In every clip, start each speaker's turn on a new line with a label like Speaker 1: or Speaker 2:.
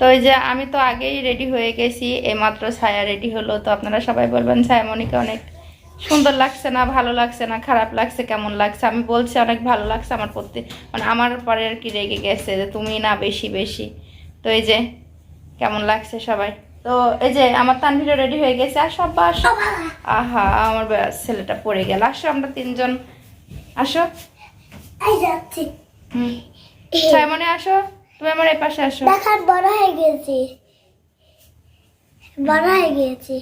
Speaker 1: তো এই যে আমি তো আগেই রেডি হয়ে গেছি এইমাত্র ছায়া রেডি হলো। তো আপনারা সবাই বলবেন ছায়া মনিকে অনেক সুন্দর লাগছে না ভালো লাগছে না খারাপ লাগছে কেমন লাগছে? আমি বলছি অনেক ভালো লাগছে আমার প্রতি মানে আমার পরে আর কি রেগে গেছে যে তুমি না বেশি বেশি। তো এই যে কেমন লাগছে সবাই? তো এই যে আমার তানভিরও রেডি হয়ে গেছে। আর সব আসো। আহা আমার ছেলেটা পড়ে গেল। আসো আমরা তিনজন। আসো।
Speaker 2: এই
Speaker 1: হুম। ছায়া মনে আসো। তুমি আমার এই পাশে আসো।
Speaker 2: দেখার বড় হয়ে গেছি। বড় হয়ে গেছি।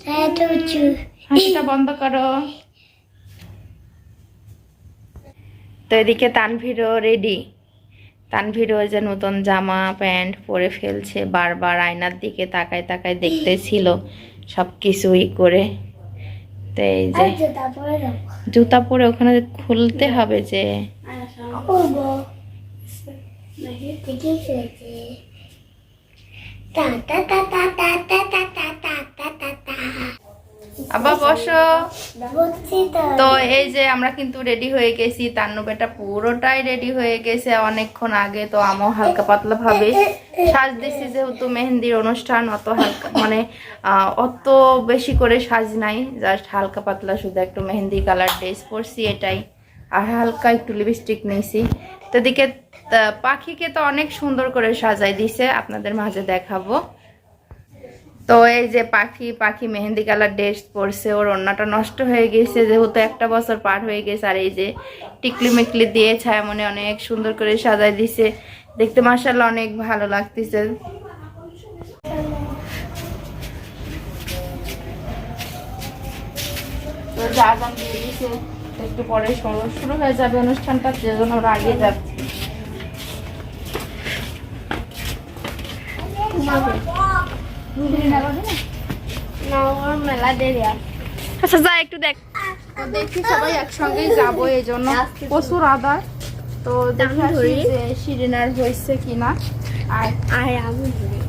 Speaker 2: ছায়াটা উঁচু।
Speaker 1: হাসিটা বন্ধ করো। তো এদিকে তানভীরও রেডি তানভীরও যে নতুন জামা প্যান্ট পরে ফেলছে বারবার আয়নার দিকে তাকায় তাকায় দেখতেছিল সব কিছুই করে। তো এই যে
Speaker 2: জুতা পরে
Speaker 1: জুতা পরে ওখানে খুলতে হবে যে আবার বসো।
Speaker 2: তো
Speaker 1: এই যে আমরা কিন্তু রেডি হয়ে গেছি তান্নু বেটা পুরোটাই রেডি হয়ে গেছে অনেকক্ষণ আগে তো আমও হালকা পাতলা ভাবে সাজ দিছি যেহেতু মেহেন্দির অনুষ্ঠান অত হালকা মানে অত বেশি করে সাজ নাই জাস্ট হালকা পাতলা শুধু একটু মেহেন্দি কালার ড্রেস পরছি এটাই। আর হালকা একটু লিপস্টিক নিয়েছি। তো আহ, পাখিকে তো অনেক সুন্দর করে সাজাই দিছে আপনাদের মাঝে দেখাবো। তো এই যে পাখি পাখি মেহেন্দি কালার ড্রেস পরছে ওর ওড়নাটা নষ্ট হয়ে গেছে যেহেতু একটা বছর পার হয়ে গেছে আর এই যে টিকলি মিকলি দিয়ে ছায়া মনে অনেক সুন্দর করে সাজাই দিছে। দেখতে মাসাল্লাহ অনেক ভালো লাগতেছে। তো যা দিয়ে দিছে একটু পরে শুরু শুরু হয়ে যাবে অনুষ্ঠানটা যেজন্য ওরা আগে যাচ্ছে। আচ্ছা যা একটু দেখ। দেখি সবাই একসঙ্গেই যাব এই জন্য। প্রচুর আদার। তো দেখে আসি হয়েছে কিনা। আর
Speaker 2: আর আমি ধরি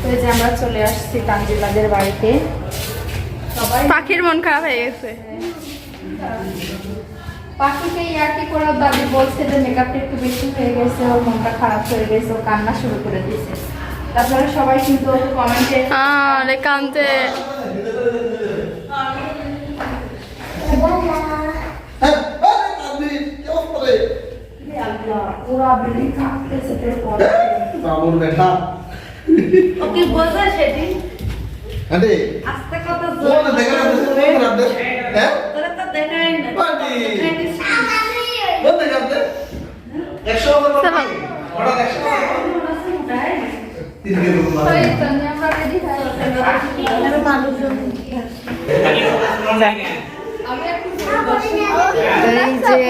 Speaker 1: তো এই যে আমরা চলে আসছি তানজিলাদের বাড়িতে। সবাই
Speaker 3: পাখির মন খারাপ হয়ে গেছে।
Speaker 1: পাখিকে ইয়ার্কি করে ওর দাদি বলছে যে মেকআপটা একটু বেশি হয়ে গেছে ওর মনটা খারাপ হয়ে গেছে ও কান্না শুরু করে দিয়েছে। তারপরে সবাই কিন্তু ওকে কমেন্টে
Speaker 3: আরে কান্তে
Speaker 1: পুরো বিল্ডিং কাঁপতেছে তোর পরে
Speaker 4: মামুর বেটা।
Speaker 1: ওকে বোঝা সেটি
Speaker 4: আরে
Speaker 1: আস্তে কথা
Speaker 4: কোন দেখা না কোন রাতে হ্যাঁ
Speaker 1: তোরা তো দেখাই না।
Speaker 4: পাটি কোন দেখা আপনি 100 ওভার
Speaker 3: চলো।
Speaker 4: ওটা 100 তিন কিলো
Speaker 1: তো এই তো আমরা রেডি এই যে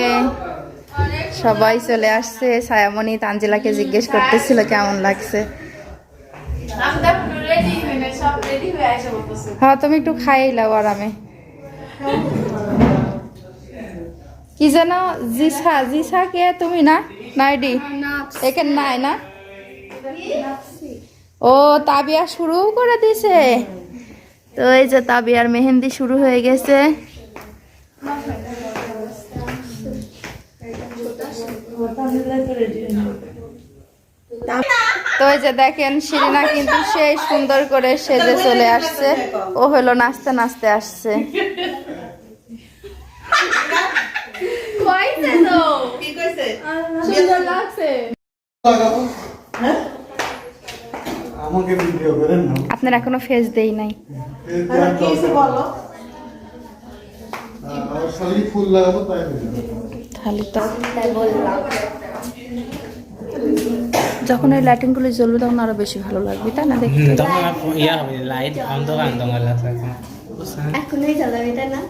Speaker 1: সবাই চলে আসছে ছায়ামণি তাঞ্জিলাকে জিজ্ঞেস করতেছিল কেমন লাগছে। হ্যাঁ তুমি একটু খাই লাও আরামে। কি যেন জিসা জিসা কে তুমি না? নাইডি? একে নাই না? ও তাবিয়া শুরু করে দিছে। তো এই যে তাবিয়ার মেহেন্দি শুরু হয়ে গেছে। তো এই যে দেখেন শিরিনা কিন্তু সেই সুন্দর করে সেজে চলে আসছে। ও হলো নাচতে নাচতে আসছে। সুন্দর লাগছে।
Speaker 4: লাগাবো হ্যাঁ আমাকে ভিডিও করেন না।
Speaker 1: আপনার এখনও ফেস দেই নাই।
Speaker 4: বলো? আর খালি ফুল লাগাবো তাই
Speaker 1: তো যখন ওই লাইটিংগুলো জ্বলবে তখন আরও বেশি ভালো লাগবে তাই না দেখতে?
Speaker 5: তখন ইয়া হবে লাইট অন্ধকার অন্ধকার?
Speaker 2: এখনই চালাবি তাই না?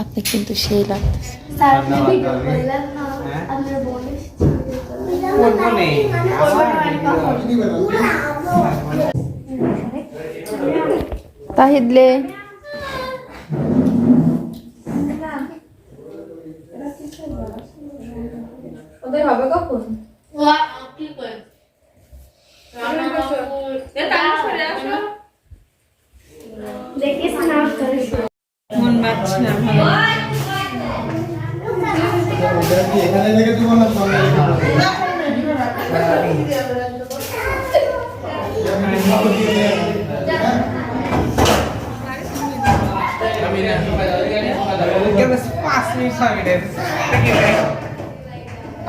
Speaker 1: আপনি কিন্তু সেই লাগতেছে।
Speaker 2: স্যার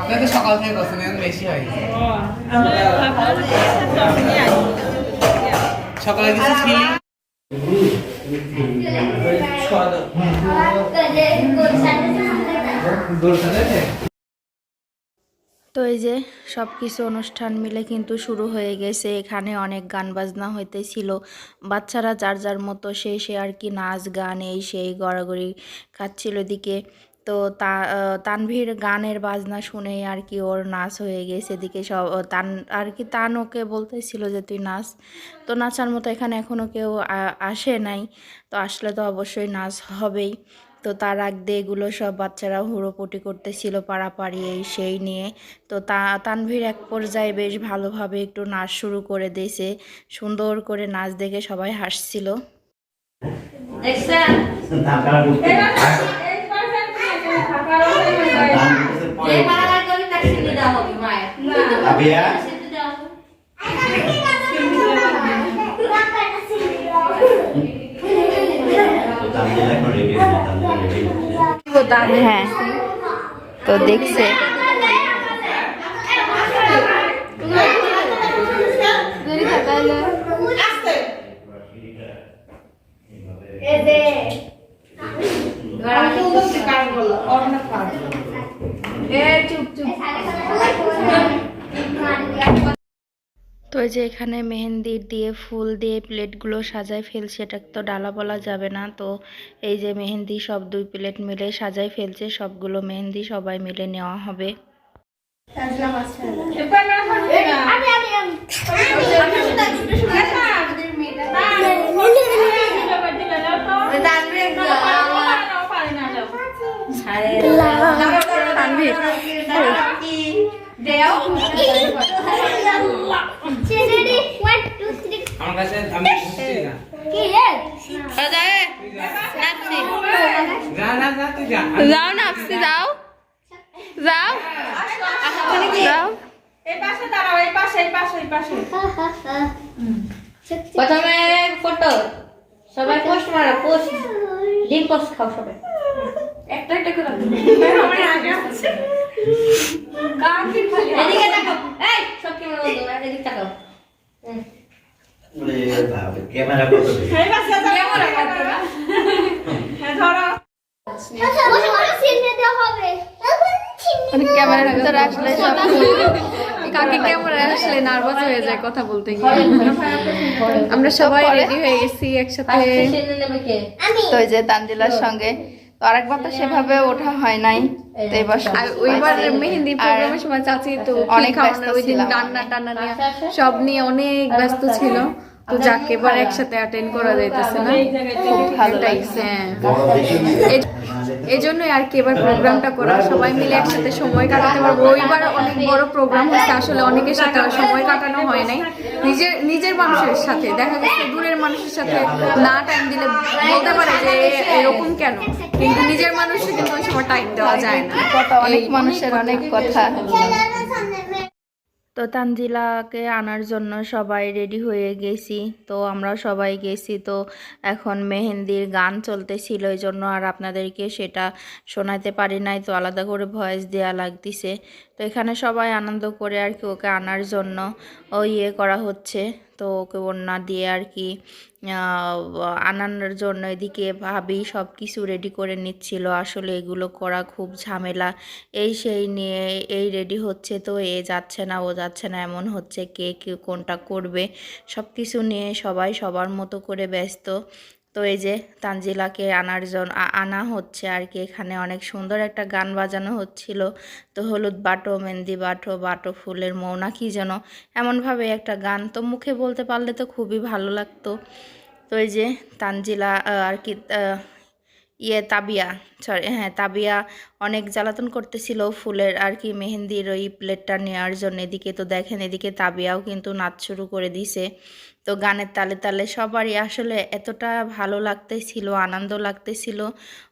Speaker 2: আপনার
Speaker 5: তো সকাল থেকে বেশি হয়। সকালে কিছু ফিলিং
Speaker 1: তো এই যে সব কিছু অনুষ্ঠান মিলে কিন্তু শুরু হয়ে গেছে। এখানে অনেক গান বাজনা হইতেছিল। বাচ্চারা যার যার মতো সে সে আর কি নাচ গান, এই সেই গড়াগড়ি খাচ্ছিল এদিকে। তো তা তানভীর গানের বাজনা শুনেই আর কি ওর নাচ হয়ে গেছে এদিকে সব তান আর কি তান ওকে বলতেছিল যে তুই নাচ। তো নাচার মতো এখানে এখনও কেউ আসে নাই তো আসলে তো অবশ্যই নাচ হবেই। তো তার আগ দিয়ে এগুলো সব বাচ্চারা হুড়োপুটি করতেছিল পাড়াপাড়ি এই সেই নিয়ে। তো তা তানভীর এক পর্যায়ে বেশ ভালোভাবে একটু নাচ শুরু করে দিয়েছে সুন্দর করে নাচ দেখে সবাই হাসছিল। হ্যাঁ তো দেখছে তো এই যে এখানে মেহেন্দি দিয়ে ফুল দিয়ে প্লেটগুলো সাজায় ফেলছে এটা তো ডালা বলা যাবে না। তো এই যে মেহেন্দি সব দুই প্লেট মিলে সাজায় ফেলছে সবগুলো মেহেন্দি সবাই মিলে নেওয়া হবে
Speaker 2: আমি আমি আমি
Speaker 3: Tanvir
Speaker 2: ready one two three
Speaker 5: আমার কাছে আমি বুঝছি না
Speaker 2: কি রে
Speaker 5: যা যা যা তুই যা
Speaker 3: যাও না আপসি যাও যাও যাও
Speaker 6: এই পাশে দাঁড়াও এই পাশে এই পাশে এই পাশে
Speaker 2: প্রথমে ফটো সবাই পোস্ট মারো পোস্ট ডিম খাও সবাই।
Speaker 6: একটা একটা করে আমার আগে আছে কান খালি?
Speaker 2: এদিকে তাকাও। এই সব ক্যামেরা বন্ধ কর এদিকে তাকাও।
Speaker 7: ক্যামেরা কত
Speaker 6: ক্যামেরা হ্যাঁ
Speaker 3: ক্যামেরার ভিতরে আসলে সব কাকে ক্যামেরায় আসলে নার্ভাস হয়ে যায় কথা বলতে গিয়ে। আমরা সবাই রেডি হয়ে গেছি একসাথে।
Speaker 1: তো যে তানজিলার সঙ্গে। তো আরেকবার তো সেভাবে ওঠা হয় নাই। তো এবার
Speaker 3: ওইবার মেহেন্দি প্রোগ্রামের সময় চাচি তো
Speaker 1: অনেক ব্যস্ত
Speaker 3: ওই দিন
Speaker 1: ছিলাম।
Speaker 3: রান্না। টান্না নিয়ে সব নিয়ে অনেক ব্যস্ত ছিল। তো যাকে এবার একসাথে অ্যাটেন্ড করা যাইতেছে না।
Speaker 1: খুব ভালো লাগছে।
Speaker 3: হ্যাঁ। এই- জন্যই আর কি এবার প্রোগ্রামটা করা, সবাই মিলে একসাথে সময় কাটাতে পারব। ওইবার অনেক বড় প্রোগ্রাম হচ্ছে, আসলে অনেকের সাথে সময় কাটানো হয় নাই। নিজের নিজের মানুষের সাথে, দেখা গেছে দূরের মানুষের সাথে না টাইম দিলে বলতে পারে যে এরকম কেন? কিন্তু নিজের মানুষকে কিন্তু ওই সময় টাইম দেওয়া যায় না।
Speaker 1: অনেক মানুষের অনেক কথা। তো তানজিলাকে আনার জন্য সবাই রেডি হয়ে গেছি। তো আমরা সবাই গেছি। তো এখন মেহেন্দির গান চলতেছিল, এই জন্য আর আপনাদেরকে সেটা শোনাতে পারি নাই। তো আলাদা করে ভয়েস দেওয়া লাগতেছে। তো এখানে সবাই আনন্দ করে আর কি ওকে আনার জন্য ও ইয়ে করা হচ্ছে। তো ওকে ওড়না দিয়ে আর কি আনানোর জন্য এদিকে ভাবি সব কিছু রেডি করে নিচ্ছিল। আসলে এগুলো করা খুব ঝামেলা। এই সেই নিয়ে, এই রেডি হচ্ছে তো, এ যাচ্ছে না, ও যাচ্ছে না, এমন হচ্ছে কে কে কোনটা করবে? সব কিছু নিয়ে সবাই সবার মতো করে ব্যস্ত। তো এই যে তানজিলাকে আনার জন্য আনা হচ্ছে আর কি। এখানে অনেক সুন্দর একটা গান বাজানো হচ্ছিল। তো হলুদ বাটো, মেহেন্দি বাটো বাটো ফুলের মৌনা কি যেন এমনভাবে একটা গান। তো মুখে বলতে পারলে তো খুবই ভালো লাগতো। তো এই যে তানজিলা আর কি ইয়ে তাবিয়া সরি হ্যাঁ তাবিয়া অনেক জ্বালাতন করতেছিল ফুলের আর কি মেহেন্দির ওই প্লেটটা নেওয়ার জন্য। এদিকে তো দেখেন, এদিকে তাবিয়াও কিন্তু নাচ শুরু করে দিছে। তো গানের তালে তালে সবারই আসলে এতটা ভালো লাগতেছিল, আনন্দ লাগতেছিল।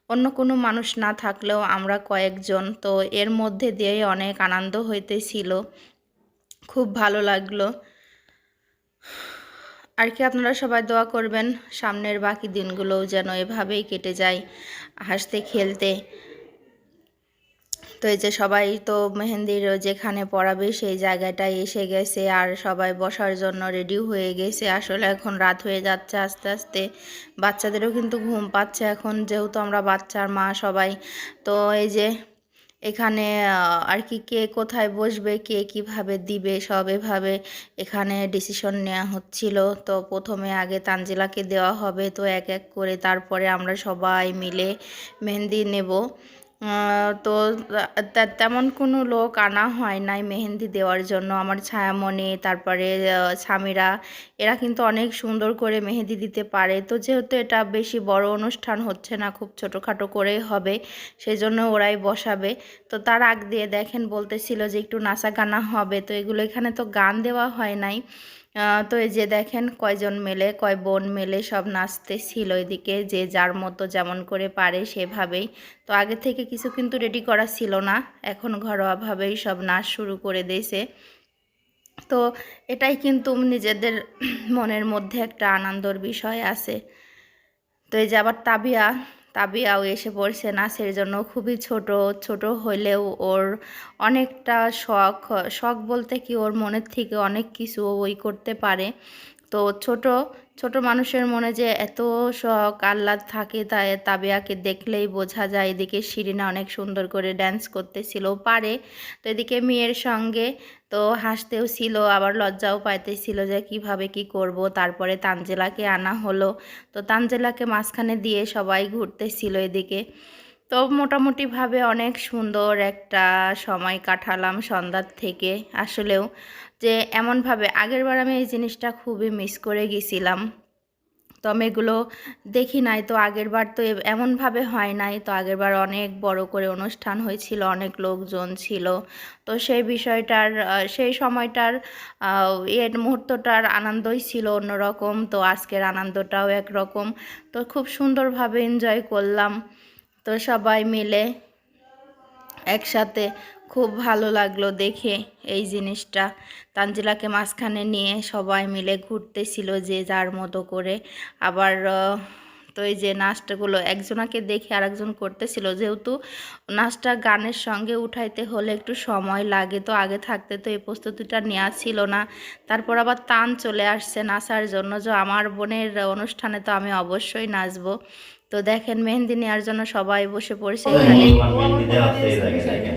Speaker 1: অন্য কোনো মানুষ না থাকলেও আমরা কয়েকজন, তো এর মধ্যে দিয়ে অনেক আনন্দ হইতেছিল। খুব ভালো লাগল। আর কি আপনারা সবাই দোয়া করবেন, সামনের বাকি দিনগুলোও যেন এভাবেই কেটে যায়, হাসতে খেলতে। তো এই যে সবাই তো মেহেন্দির যেখানে পড়াবে সেই জায়গাটায় এসে গেছে আর সবাই বসার জন্য রেডি হয়ে গেছে। আসলে এখন রাত হয়ে যাচ্ছে আস্তে আস্তে। বাচ্চাদেরও কিন্তু ঘুম পাচ্ছে এখন, যেহেতু আমরা বাচ্চার মা সবাই। তো এই যে এখানে আর কি কে কোথায় বসবে, কে কীভাবে দিবে, সব এভাবে এখানে ডিসিশন নেওয়া হচ্ছিল। তো প্রথমে আগে তানজিলাকে দেওয়া হবে। তো এক এক করে তারপরে আমরা সবাই মিলে মেহেন্দি নেব। তো তেমন কোনো লোক আনা হয় নাই মেহেন্দি দেওয়ার জন্য। আমার ছায়ামণি, তারপরে স্বামীরা, এরা কিন্তু অনেক সুন্দর করে মেহেদি দিতে পারে। তো যেহেতু এটা বেশি বড় অনুষ্ঠান হচ্ছে না, খুব ছোটোখাটো করেই হবে সেই জন্য ওরাই বসাবে। তো তার আগ দিয়ে দেখেন বলতেছিল যে একটু নাচা গানা হবে। তো এগুলো এখানে তো গান দেওয়া হয় নাই। তো এই যে দেখেন কয়জন মেলে, কয় বোন মেলে সব নাচতেছিল এদিকে, যে যার মতো যেমন করে পারে সেভাবেই। তো আগে থেকে কিছু কিন্তু রেডি করা ছিল না, এখন ঘরোয়াভাবেই সব নাচ শুরু করে দিয়েছে। তো এটাই কিন্তু নিজেদের মনের মধ্যে একটা আনন্দর বিষয় আছে। তো এই যে আবার তাবিয়া তাবিয়াও এসে পড়ছে নাচের জন্য। খুবই ছোট ছোট হলেও ওর অনেকটা শখ। শখ বলতে কি ওর মনের থেকে অনেক কিছু ওই করতে পারে। তো ছোট ছোট মানুষের মনে যে এত শখ, আহ্লাদ থাকে তাই তাবিয়াকে দেখলেই বোঝা যায়। এদিকে শিরিনা অনেক সুন্দর করে ড্যান্স করতেছিল পারে। তো এদিকে মেয়ের সঙ্গে তো হাসতেও ছিল, আবার লজ্জাও পাইতেছিল যে কীভাবে কি করব। তারপরে তানজেলাকে আনা হলো। তো তানজেলাকে মাঝখানে দিয়ে সবাই ঘুরতেছিল এদিকে। তো মোটামুটিভাবে অনেক সুন্দর একটা সময় কাটালাম সন্ধ্যার থেকে। আসলেও যে এমনভাবে আগেরবার আমি এই জিনিসটা খুবই মিস করে গেছিলাম। তো আমি এগুলো দেখি নাই, তো আগের বার তো এমনভাবে হয় নাই। তো আগের বার অনেক বড় করে অনুষ্ঠান হয়েছিল, অনেক লোকজন ছিল। তো সেই বিষয়টার সেই সময়টার এর মুহূর্তটার আনন্দই ছিল অন্যরকম। তো আজকের আনন্দটাও একরকম। তো খুব সুন্দরভাবে এনজয় করলাম। তো সবাই মিলে একসাথে খুব ভালো লাগল দেখে এই জিনিসটা। তানজিলাকে মাঝখানে নিয়ে সবাই মিলে ঘুরতেছিল যে যার মতো করে। আবার তো এই যে নাচটাগুলো একজনাকে দেখে আরেকজন করতেছিল। যেহেতু নাচটা গানের সঙ্গে উঠাইতে হলে একটু সময় লাগে, তো আগে থাকতে তো এই প্রস্তুতিটা নেওয়া ছিল না। তারপর আবার তান চলে আসছে নাচার জন্য। যে আমার বোনের অনুষ্ঠানে তো আমি অবশ্যই নাচবো। তো দেখেন মেহেন্দি নেওয়ার জন্য সবাই বসে পড়েছে এখানে।
Speaker 7: মেহেন্দি দেওয়া আছে এই জায়গায় দেখেন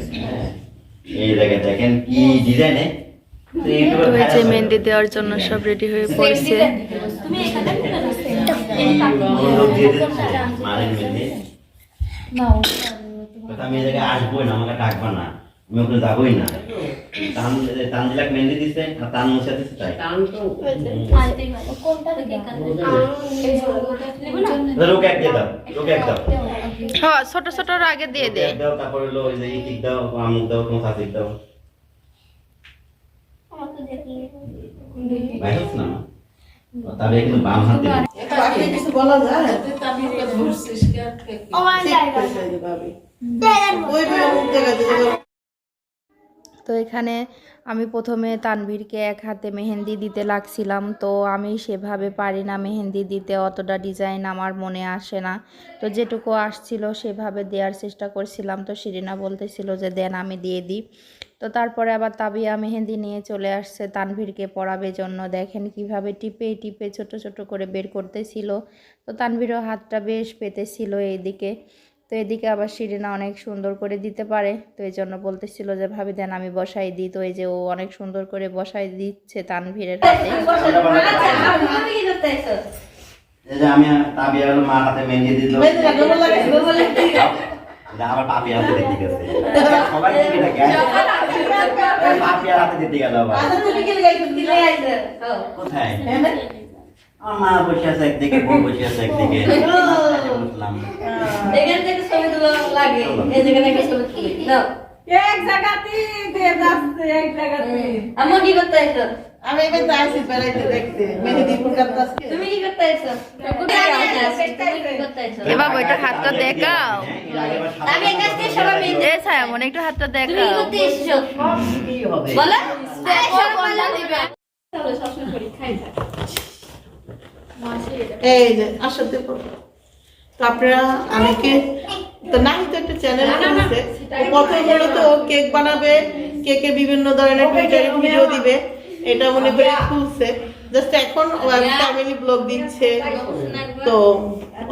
Speaker 7: এই জায়গায় দেখেন কি ডিজাইনে তো ইউটিউবে
Speaker 1: তো এই যে মেহেন্দি দেওয়ার জন্য সব রেডি হয়ে পড়ছে।
Speaker 7: আমি এই জায়গায় আসবোই না আমাকে ডাকবা না। আমি ওখানে যাবোই না। তান তানজিলাক মেহেন্দি দিছে আর তান মুছে দিছে তাই।
Speaker 6: কোনটা দেখে
Speaker 7: লোক এক দিয়ে দাও লোক এক দাও।
Speaker 1: হ্যাঁ ছোট ছোট আগে দিয়ে দে।
Speaker 7: দাও তারপরে হলো ওই যে ইটিক দাও আমুক দাও তোমার সাথিক দাও। ভাই হচ্ছে না? তবে কিন্তু বাম হাত দিয়ে।
Speaker 1: তো এখানে আমি প্রথমে তানভীরকে এক হাতে মেহেন্দি দিতে লাগছিলাম। তো আমি সেভাবে পারি না মেহেন্দি দিতে, অতটা ডিজাইন আমার মনে আসে না। তো যেটুকু আসছিল সেভাবে দেওয়ার চেষ্টা করছিলাম। তো শিরিনা বলতেছিল যে, দেন আমি দিয়ে দিই। তো তারপরে আবার তাবিয়া মেহেন্দি নিয়ে চলে আসছে। তানভীরকে পড়াবে জন্য দেখেন কীভাবে টিপে টিপে ছোট ছোট করে বের করতেছিল। তো তানভীরও হাতটা বেশ পেতেছিল এইদিকে। তো এদিকে আবার শিরিনা অনেক সুন্দর করে দিতে পারে। তো এই জন্য বলতেছিল যে ভাবি দেন আমি বসাই দিই। তো এই যে ও অনেক সুন্দর করে বসাই দিচ্ছে তানভীরের হাতে।
Speaker 7: আমি তাবিয়া মা হাতে মেহেন্দি দিল এটা পাপি হাতে দিতে গেছে। সবাই দিকে থাকে পাপি হাতে দিতে গেল আবার। কোথায়? আমার মা বসে আছে একদিকে বউ বসে আছে একদিকে। বুঝলাম
Speaker 6: এখান থেকে ছবি তুলো লাগে এই যেখানে একটা ছবি তুলি। দাও।
Speaker 8: এক জায়গাতে যাচ্ছে এক জায়গাতে।
Speaker 6: আম্মু কি করতে আইছো
Speaker 8: আমি এবার যাইছি বেড়াইতে দেখতে। মেহেদি ফুটার
Speaker 6: তুমি কি করতে আইছো তুমি কি করতে আইছো
Speaker 1: এবার ওইটা হাতটা দেখাও।
Speaker 6: আমি এই থেকে সবাই মিলে
Speaker 1: এ ছায়ামন একটু হাতটা
Speaker 6: তুমি
Speaker 1: দেখাও।
Speaker 6: করতে এসছো? বলো।
Speaker 8: এই যে আসতে তো আপনারা অনেকে তো নাই তো একটা চ্যানেল প্রথম হলো তো কেক বানাবে কেকের বিভিন্ন ধরনের টুইটারে ভিডিও দিবে। এটা মনে করে খুলছে। জাস্ট এখন ফ্যামিলি ব্লগ দিচ্ছে। তো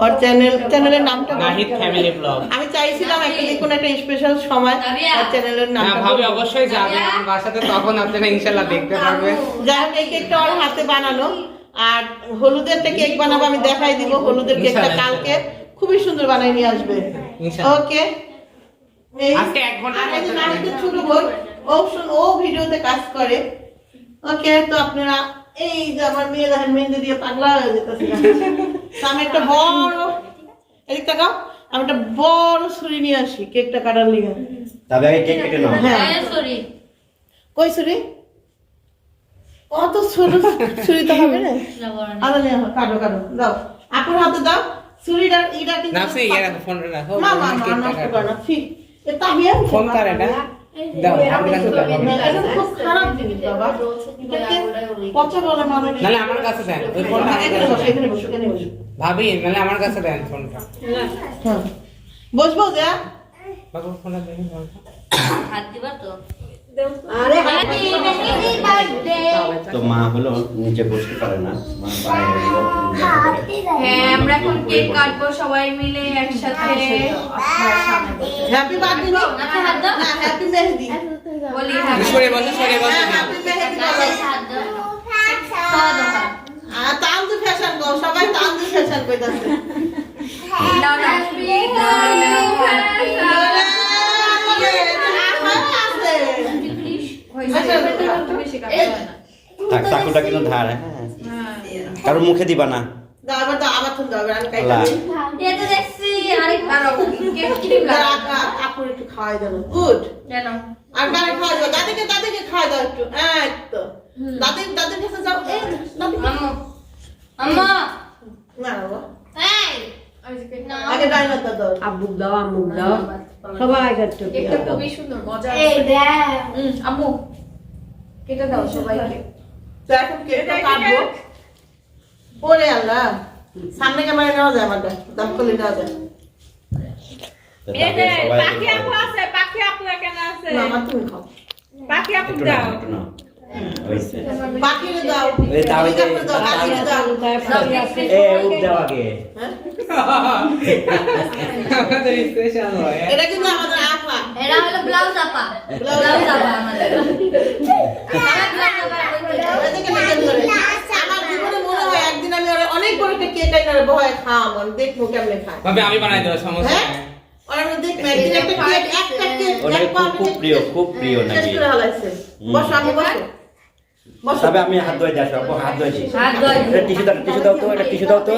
Speaker 8: ওর চ্যানেল চ্যানেলের নামটা
Speaker 5: নাহিদ ফ্যামিলি ব্লগ
Speaker 8: আমি চাইছিলাম একটা দেখুন একটা স্পেশাল সময় ওর চ্যানেলের নামটা
Speaker 5: ভাবি অবশ্যই আমার বাসাতে তখন আপনারা ইনশাল্লাহ দেখতে পারবেন
Speaker 8: যাই হোক এই কেকটা ওর হাতে বানানো। আর হলুদের একটা কেক বানাবো আমি দেখাই দিব হলুদের কেকটা কালকে। খুবই সুন্দর বানাই নিয়ে আসবে। ওকে। ও শুন ও ভিডিওতে কাজ করে। ওকে তো আপনারা এই যে আমার মেয়ে দেখেন মেহেন্দি দিয়ে পাগলা হয়ে যেতেছে। তো আমি একটা বড় এদিক টাকা আমি একটা বড় ছুরি নিয়ে আসি কেকটা কাটার লিগে।
Speaker 7: তবে কেক কেটে নাও।
Speaker 8: হ্যাঁ।
Speaker 6: সরি
Speaker 8: কই ছুরি? অত ছোট ছুরি তো হবে না। আদা নিয়ে আসো, কাটো কাটো দাও। আপুর হাতে দাও ছুরিটা এটা কিন্তু
Speaker 5: ইয়ে রাখো ফোন রাখো
Speaker 8: মা মা মা নষ্ট করো না ফি। এ তাবিয়া
Speaker 5: ফোন কার এটা? দাও আমি রাখতে পারব
Speaker 8: এটা খুব খারাপ জিনিস বাবা। পচা বলে মানুষ
Speaker 5: আমার কাছে দেন ওই ফোনটা
Speaker 8: এখানে বসো এখানে বসো এখানে বসো।
Speaker 5: ভাবি নাহলে আমার কাছে দেন ফোনটা
Speaker 8: হ্যাঁ। বসবো যা।
Speaker 5: বাবু ফোনটা দেখুন
Speaker 6: হাত দিবা তো?
Speaker 7: তো মা হলো নিচে বসতে পারে না। মা
Speaker 3: হ্যাঁ আমরা এখন কেক কাটবো সবাই মিলে একসাথে।
Speaker 6: Happy birthday
Speaker 8: no happy Mehedi
Speaker 3: বলি হ্যাঁ
Speaker 5: সরে বসে সরে
Speaker 8: হ্যাপি মেহেদি বলো। আর ফ্যাশন গো সবাই তানজু ফ্যাশন কইতাছে
Speaker 6: আম্মা
Speaker 8: না না বাবা।
Speaker 6: এই
Speaker 8: আগে ডাইনার দাও
Speaker 9: আব্বুক দাও আম্মুক দাও সবাই
Speaker 3: খুবই সুন্দর মজা আম্মু। কেটে দাও সবাইকে।
Speaker 8: তো এখন কেকটা কাটবো? ওরে আল্লাহ সামনে ক্যামেরা নেওয়া যায় আমারটা দাম করলে নেওয়া যায়। পাখি আপু আছে পাখি আপু এখানে আছে? না আমার তুমি খাও। পাখি আপু।
Speaker 7: হইছে।
Speaker 8: পাখিরে দাও।
Speaker 7: এই দাও,
Speaker 8: দাও
Speaker 7: এ, উঠ দাও আগে।
Speaker 8: হ্যাঁ?
Speaker 5: আমাদের স্পেশাল হয়।
Speaker 8: এটা কিন্তু আমাদের
Speaker 6: এটা হলো ব্লাউজ আপা।
Speaker 8: ব্লাউজ আপা।
Speaker 6: আমাদের।
Speaker 8: মনে হয় অনেক বড় একটা কেক আইনারে বহায় খাওয়াবো। দেখব কেমনে খায়।
Speaker 5: ভাবি আমি বানাই দেবো সমস্যা
Speaker 8: হ্যাঁ। ওরা একদিন একটা কেক একটা কেক
Speaker 7: খুব প্রিয় খুব প্রিয় নাকি?
Speaker 8: বসো আমি বসো।
Speaker 7: তবে আমি হাত ধুয়ে যাচ্ছি আপু হাত ধুয়েছি
Speaker 6: হাত ধোয়।
Speaker 7: দাও টিস্যু দাও তো একটা টিস্যু দাও তো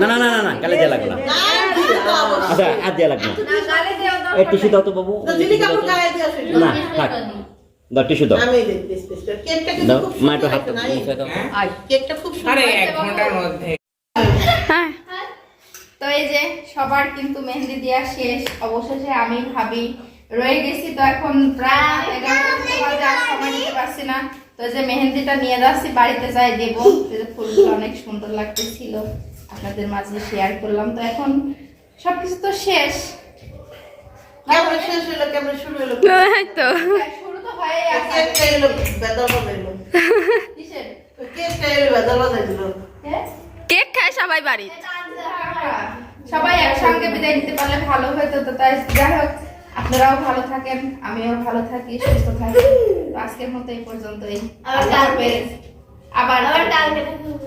Speaker 7: না না না না না কালে দেওয়া লাগবে না। আচ্ছা হাত দেওয়া লাগবে না
Speaker 3: না গালে দেওয়া
Speaker 7: এই টিস্যু দাও তো বাবু। না থাক দাও টিস্যু দাও দাও মা একটু
Speaker 8: সুন্দর
Speaker 7: হাত
Speaker 8: একটা
Speaker 7: দাও
Speaker 8: কেকটা খুব
Speaker 5: আরে এক ঘণ্টার মধ্যে।
Speaker 1: হ্যাঁ। তো এই যে সবার কিন্তু মেহেন্দি দেওয়া শেষ অবশেষে আমি ভাবি রয়ে গেছি তো এখন প্রায় এগারোটা বাজে আর সময় নিতে পারছি না। তো যে মেহেন্দিটা নিয়ে যাচ্ছি বাড়িতে যাই দেব। ফুলগুলো অনেক সুন্দর লাগতেছিল। আপনাদের মাঝে শেয়ার করলাম। তো এখন সবকিছু তো শেষ?
Speaker 3: কেক খায় সবাই বাড়ি
Speaker 1: সবাই একসঙ্গে বিদায় নিতে পারলে ভালো হতো। তো তাই যাই হোক আপনারাও ভালো থাকেন আমিও ভালো থাকি সুস্থ থাকি। আজকের মতো এই পর্যন্তই।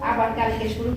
Speaker 1: আবার কালকে। শুরু